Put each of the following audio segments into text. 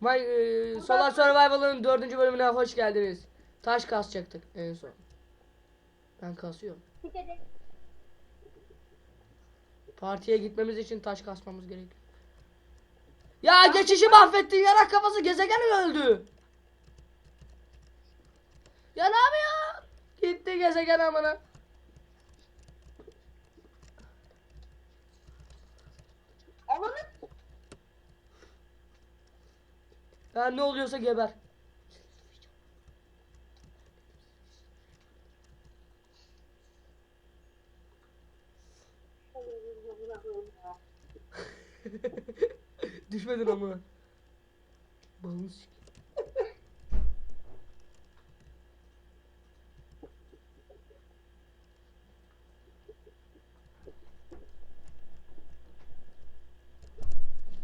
My, e, Solar Survival'ın dördüncü bölümüne hoş geldiniz. Taş kasacaktık en son. Ben kasıyorum. Partiye gitmemiz için taş kasmamız gerekiyor. Ya geçişi mahvettin yarak kafası gezegen öldü. Ya ne yapıyor? Gitti gezegen amına. Ananı Ya ne oluyorsa geber. Düşmedin amına. Balını sik.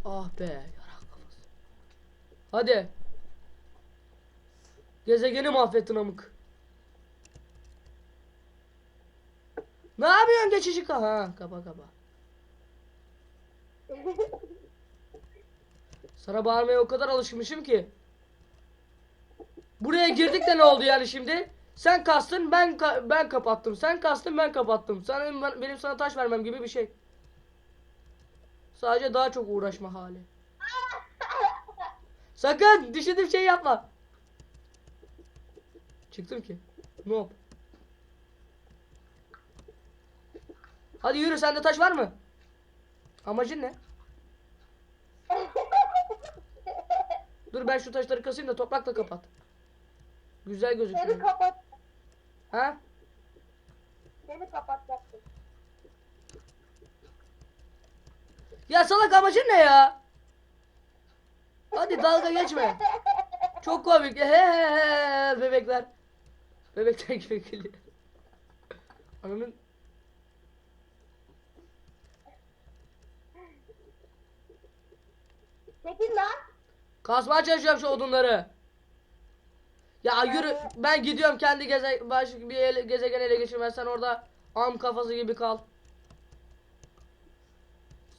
Ah be. Hadi. Gezegeni mahvettin amık. Ne yapıyorsun geçici ka? Ha kapa kapa. Sana bağırmaya o kadar alışmışım ki. Buraya girdik de ne oldu yani şimdi? Sen kastın ben ka- ben kapattım. Sen kastın ben kapattım. Ben- benim sana taş vermem gibi bir şey. Sadece daha çok uğraşma hali. Sakın düşündüğüm şey yapma. Çıktım ki. Ne yap? Hadi yürü sende taş var mı? Amacın ne? Dur ben şu taşları kasayım da toprakla kapat. Güzel Seni gözüküyor. kapat. Ha? Seni kapatacaktım. Ya salak amacın ne ya? Hadi dalga geçme. Çok komik. He he he bebekler. Bebekler gibi gülüyor. Ananın Çekil lan. kasmaya çalışıyorum şu odunları. Ya yürü ben gidiyorum kendi geze başka bir ele, gezegen ele geçirmez sen orada am kafası gibi kal.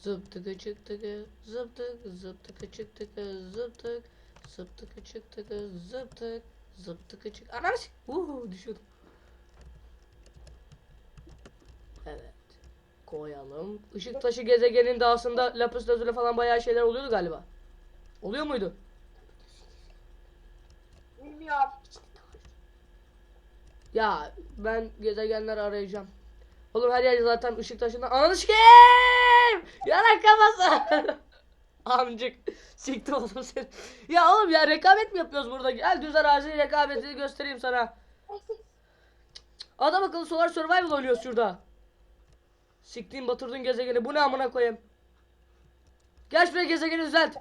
Zıp tıkı çık tıkı zıp tık zıp tıkı çık tıkı zıp tık zıp tıkı çık s- Uhu düşüyordum. Evet. Koyalım. Işık taşı gezegenin de aslında lapis lazuli falan bayağı şeyler oluyordu galiba. Oluyor muydu? Bilmiyorum. Ya ben gezegenler arayacağım. Oğlum her yer zaten ışık taşından. Ananı sikeyim! Yarak kafası! Amcık. Siktir oğlum sen. Ya oğlum ya rekabet mi yapıyoruz burada? Gel düz arazi rekabetini göstereyim sana. Adam akıllı Solar Survival oynuyoruz şurada. Siktiğin batırdın gezegeni. Bu ne amına koyayım? Gel şuraya gezegeni düzelt.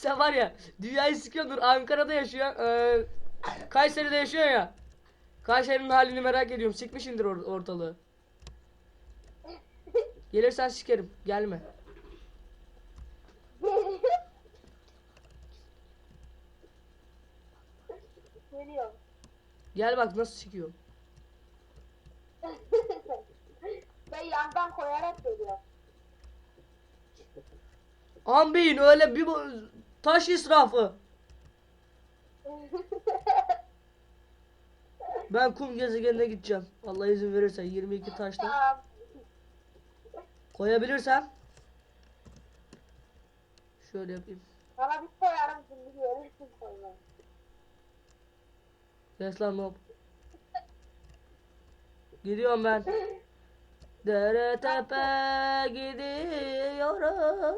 Sen var ya dünyayı sikiyordur. Ankara'da yaşıyor. Ee, Kayseri'de yaşıyor ya. Kayseri'nin halini merak ediyorum. Sikmişindir or- ortalığı. Gelirsen sikerim. Gelme. Geliyorum. Gel bak nasıl sikiyor. ben yandan koyarak geliyorum. Ambeyin öyle bir taş israfı. Ben kum gezegenine gideceğim. Allah izin verirse 22 taşla. Koyabilirsem. Şöyle yapayım. Sana bir koyarım şimdi görürsün koymayı. Yes lan hop. Gidiyorum ben. Dere tepe gidiyorum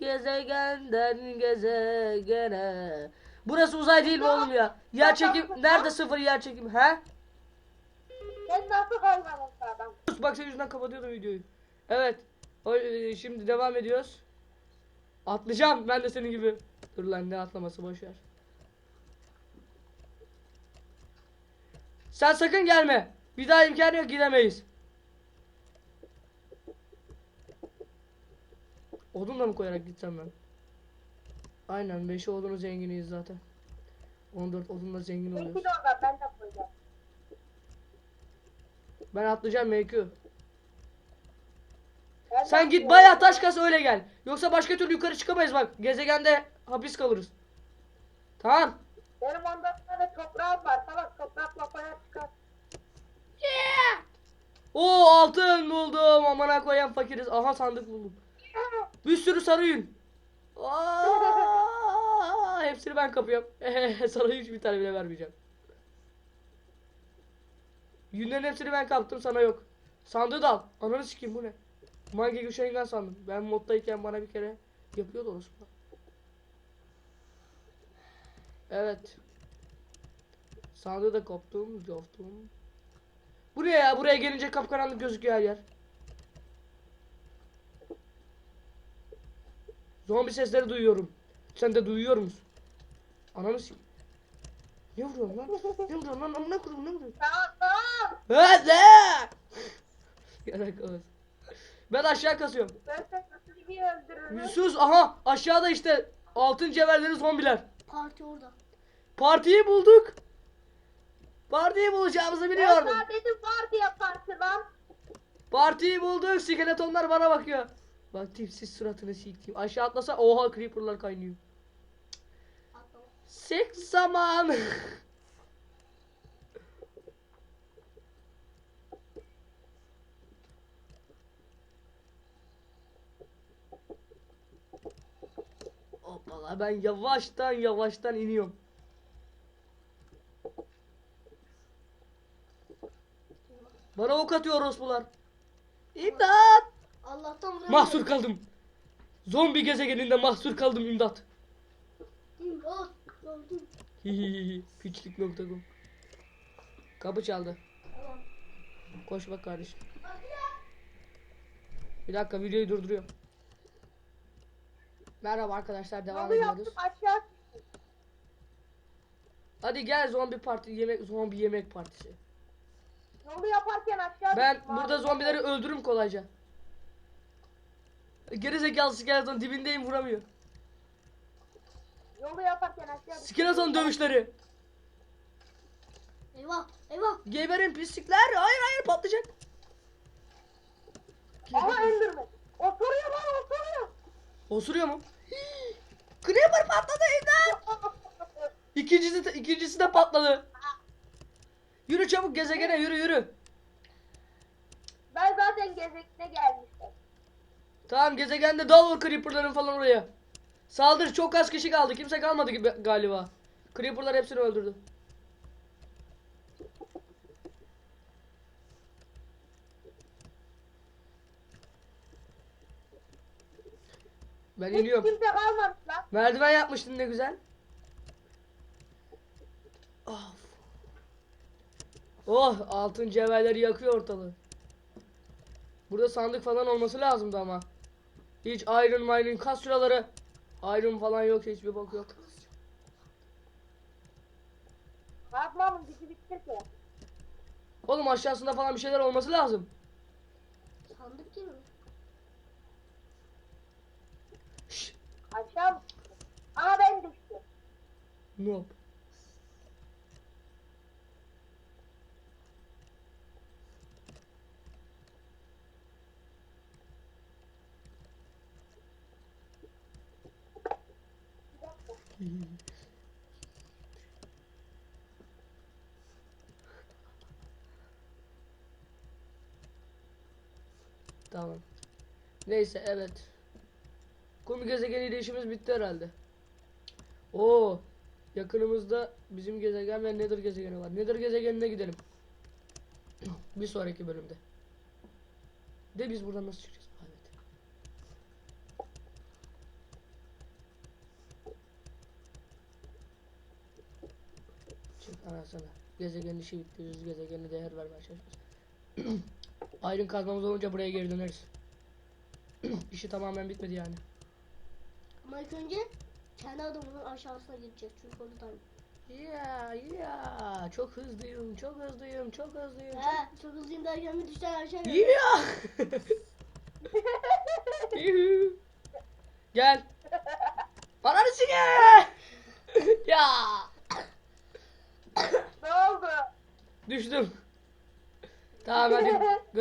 gezegenden gezegene. Burası uzay değil mi oğlum ya? Yer çekim nerede sıfır yer çekim he? Sen nasıl hayvanın adam? Sus, Bak senin yüzünden kapatıyordum videoyu. Evet. O, e, şimdi devam ediyoruz. Atlayacağım ben de senin gibi. Dur lan ne atlaması boş ver. Sen sakın gelme. Bir daha imkanı yok gidemeyiz. Odun da mı koyarak gitsem ben? Aynen 5 odunu zenginiyiz zaten. 14 odunla zengin oluyoruz. Çekil oradan ben de koyacağım. Ben atlayacağım MQ. Ben Sen de- git bayağı taş kas öyle gel. Yoksa başka türlü yukarı çıkamayız bak. Gezegende hapis kalırız. Tamam. Benim ondan sonra toprağım var. Salak toprakla koyar çıkar. Oo altın buldum. Amına koyan fakiriz. Aha sandık buldum. Bir sürü sarı yün. Aa, hepsini ben kapıyorum. sana hiç bir tane bile vermeyeceğim. Yünlerin hepsini ben kaptım sana yok. Sandığı da al. Ananı sikeyim bu ne? Mangi Güşengen sandım. Ben moddayken bana bir kere yapıyordu orası. Evet. Sandığı da koptum, coftum. Bu ne ya? Buraya gelince kapkaranlık gözüküyor her yer. Zombi sesleri duyuyorum. Sen de duyuyor musun? Ananı sikeyim. Ne vuruyorsun lan? Ne vuruyorsun lan? Amına kurum ne vuruyorsun? Hadi! Yarak olsun. Ben aşağı kasıyorum. Ben seni nasıl bir öldürürüm? Sus aha aşağıda işte altın cevherleri zombiler. Parti orada. Partiyi bulduk. Partiyi bulacağımızı Ben biliyordum. sana dedim parti yaparsın lan. Partiyi bulduk. Skeletonlar bana bakıyor. Bak tipsiz suratını sikeyim. Aşağı atlasa oha creeperlar kaynıyor. Seks zaman. Hoppala ben yavaştan yavaştan iniyorum. Bana ok atıyor orospular. İmdat! Allah'tan vuramıyorum. Mahsur kaldım. Zombi gezegeninde mahsur kaldım imdat. İmdat. Gördüm. Hihihihi. Piçlik.com Kapı çaldı. Tamam. Koş bak kardeşim. Bir dakika videoyu durduruyorum. Merhaba arkadaşlar devam ediyoruz. yaptım aşağı. Hadi gel zombi parti yemek zombi yemek partisi. Yolu yaparken aşağı. Ben düştüm burada zombileri öldürürüm kolayca. Geri zekalı skeleton dibindeyim vuramıyor. Yolu yaparken aşağı. düştüm. Skeleton dövüşleri. Eyvah. Eyvah. Geberin pislikler. Hayır hayır patlayacak. Ama öldürme. Oturuyor lan oturuyor. Osuruyor mu? Creeper patladı imdat. İkincisi de, ikincisi de patladı. Yürü çabuk gezegene yürü yürü. ben zaten gezekine gelmiştim. Tamam gezegende dal o creeperların falan oraya. Saldır çok az kişi kaldı. Kimse kalmadı gibi galiba. Creeperlar hepsini öldürdü. Ben Hiç iniyorum. kimse kalmamış lan. Merdiven yapmıştın ne güzel. Of. Oh altın cevherleri yakıyor ortalığı. Burada sandık falan olması lazımdı ama. Hiç iron mining kas şuraları. Iron falan yok hiçbir bok yok. Kazmamın gücü bitti ki. Oğlum aşağısında falan bir şeyler olması lazım. Sandık değil mi? Şşş. Aşağı mı? Aa ben düştüm. Noob. Tamam. Neyse evet. Kum gezegeniyle işimiz bitti herhalde. Oo, yakınımızda bizim gezegen ve Nether gezegeni var. Nether gezegenine gidelim. Bir sonraki bölümde. De biz buradan nasıl çıkacağız? Ha, Evet. Çık anasını. Gezegenin işi bitti. Biz gezegene değer vermeye çalışıyoruz. Ayrın kazmamız olunca buraya geri döneriz. İşi tamamen bitmedi yani. Ama ilk önce kendi adamının aşağısına gidecek çünkü oradan. Ya ya çok hızlıyım çok hızlıyım çok hızlıyım. Çok... He, çok hızlıyım derken bir düşten aşağı geldi. Ya. Yuhu. Gel. Ananı sike. ya. Ne oldu? Düştüm. Tamam hadi